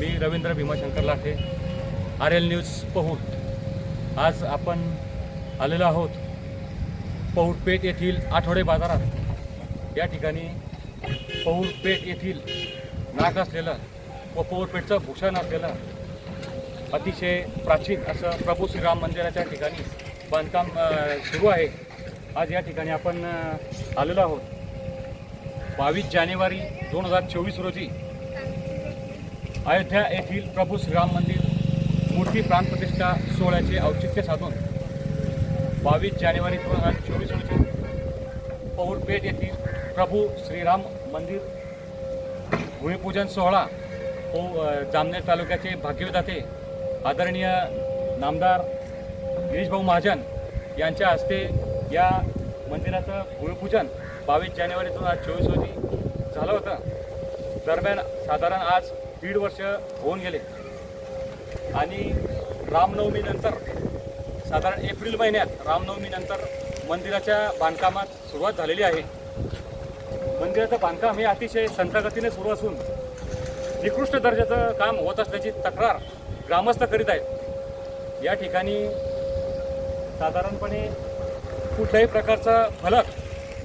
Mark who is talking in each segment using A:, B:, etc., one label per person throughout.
A: मी Ravindra Bhimashankar Lathe R L news पहुट. आज आपण आलेलो आहोत पहुटपेठ येथील आठवडे बाजारात. या ठिकाणी पहुटपेठ येथील नाक असलेलं व पहुटपेठचं भूषण असलेलं अतिशय प्राचीन असं प्रभू श्रीराम मंदिराच्या ठिकाणी बांधकाम सुरू आहे. आज या ठिकाणी आपण आलेलो आहोत. बावीस जानेवारी दोन हजार चोवीस रोजी अयोध्या येथील प्रभू श्रीराम मंदिर मूर्ती प्राणप्रतिष्ठा सोहळ्याचे औचित्य साधून बावीस जानेवारी दोन हजार चोवीस रोजी पौरपेठ येथील प्रभू श्रीराम मंदिर भूमिपूजन सोहळा पौ जामनेर तालुक्याचे भाग्यविदाते आदरणीय नामदार गिरीशभाऊ महाजन यांच्या हस्ते या मंदिराचं भूमिपूजन बावीस जानेवारी दोन हजार चोवीस रोजी झालं होतं. दरम्यान साधारण आज दीड वर्ष होऊन गेले. आणि रामनवमीनंतर साधारण एप्रिल महिन्यात रामनवमीनंतर मंदिराच्या बांधकामात सुरुवात झालेली आहे. मंदिराचं बांधकाम हे अतिशय संथगतीने सुरू असून निकृष्ट दर्जाचं काम होत असल्याची तक्रार ग्रामस्थ करीत आहेत. या ठिकाणी साधारणपणे कुठल्याही प्रकारचा फलक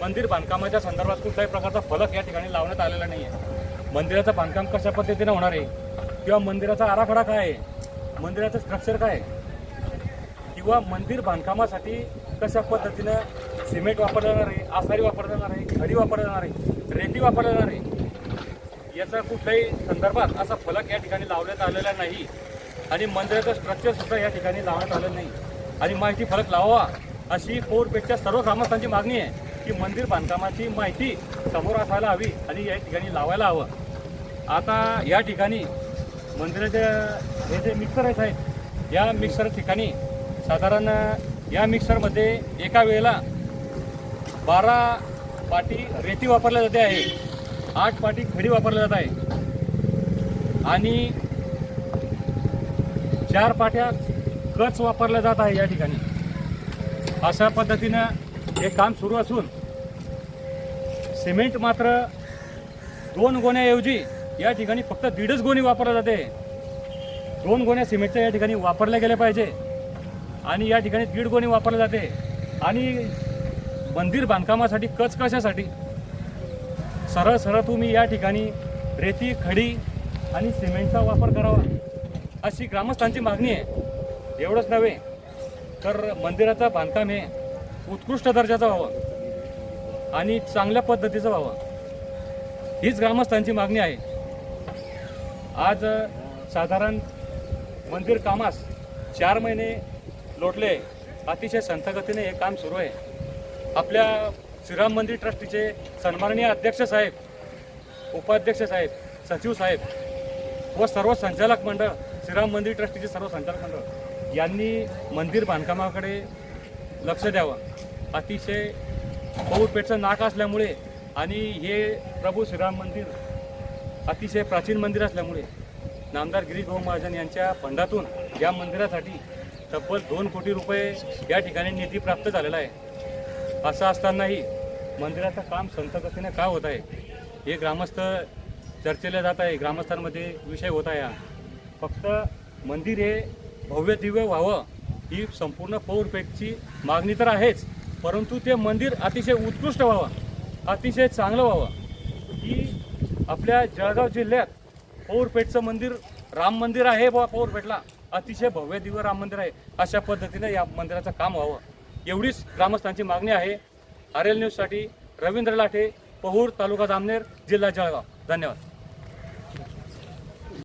A: मंदिर बांधकामाच्या संदर्भात कुठल्याही प्रकारचा फलक या ठिकाणी लावण्यात आलेला नाही आहे मंदिराचं बांधकाम कशा पद्धतीनं होणार आहे? किंवा मंदिराचा आराखडा काय आहे? मंदिराचं स्ट्रक्चर काय आहे? किंवा मंदिर बांधकामासाठी कशा पद्धतीनं सिमेंट वापरलं जाणार आहे? आसारी वापरलं जाणार आहे? खडी वापरलं जाणार आहे? रेती वापरलं जाणार आहे? याचा कुठल्याही संदर्भात असा फलक या ठिकाणी लावण्यात आलेला नाही. आणि मंदिराचं स्ट्रक्चर सुद्धा या ठिकाणी लावण्यात आलं नाही. आणि माहिती फलक लावावा अशी फोरपेठच्या सर्व ग्रामस्थांची मागणी आहे की मंदिर बांधकामाची माहिती समोर असायला हवी आणि या ठिकाणी लावायला हवं. आता या ठिकाणी मंदिराच्या हे जे मिक्सर आहेत आहेत या मिक्सर ठिकाणी साधारण या मिक्सरमध्ये एका वेळेला बारा पाटी रेती वापरल्या जाते आहे. आठ पाटी खडी वापरल्या जात आहे. आणि चार पाट्या कच वापरल्या जात आहे या ठिकाणी. अशा पद्धतीनं हे काम सुरू असून सिमेंट मात्र दोन गोण्याऐवजी या ठिकाणी फक्त दीडच गोणी वापरल्या जाते. दोन गोण्या सिमेंटच्या या ठिकाणी वापरल्या गेल्या पाहिजे. आणि या ठिकाणी दीड गोणी वापरल्या जाते. आणि मंदिर बांधकामासाठी कच कशासाठी? सरळ सरळ तुम्ही या ठिकाणी रेती खडी आणि सिमेंटचा वापर करावा. अशी ग्रामस्थांची मागणी आहे. एवढंच नव्हे तर मंदिराचं बांधकाम हे उत्कृष्ट दर्जाचं व्हावं. आणि चांगल्या पद्धतीचं व्हावं. हीच ग्रामस्थांची मागणी आहे. आज साधारण मंदिर कामास चार महिने लोटले. अतिशय संथगतीने हे काम सुरू आहे. आपल्या श्रीराम मंदिर ट्रस्टीचे सन्माननीय अध्यक्ष साहेब उपाध्यक्ष साहेब सचिव साहेब व सर्व संचालक मंडळ श्रीराम मंदिर ट्रस्टीचे सर्व संचालक मंडळ यांनी मंदिर बांधकामाकडे लक्ष द्यावं. अतिशय बहुपेठचं नाक असल्यामुळे आणि हे प्रभू श्रीराम मंदिर अतिशय प्राचीन मंदिर असल्यामुळे नामदार गिरीश भाऊ महाजन यांच्या फंडातून या मंदिरासाठी तब्बल दोन कोटी रुपये या ठिकाणी निधी प्राप्त झालेला आहे. असं असतानाही मंदिराचं काम संतगतीने का होत आहे? हे ग्रामस्थ चर्चेला जात आहे. ग्रामस्थांमध्ये विषय होत आहे हा. फक्त मंदिर हे भव्य दिव्य व्हावं ही संपूर्ण पौरपेठची मागणी तर आहेच परंतु ते मंदिर अतिशय उत्कृष्ट व्हावं अतिशय चांगलं व्हावं. आपल्या जळगाव जिल्ह्यात पौरपेठचं मंदिर राम मंदिर आहे बा पौरपेठला. अतिशय भव्य दिव्य राम मंदिर आहे. अशा पद्धतीने या मंदिराचं काम व्हावं. एवढीच ग्रामस्थांची मागणी आहे. आर एल न्यूजसाठी रवींद्र लाठे पहूर तालुका जामनेर जिल्हा जळगाव. धन्यवाद.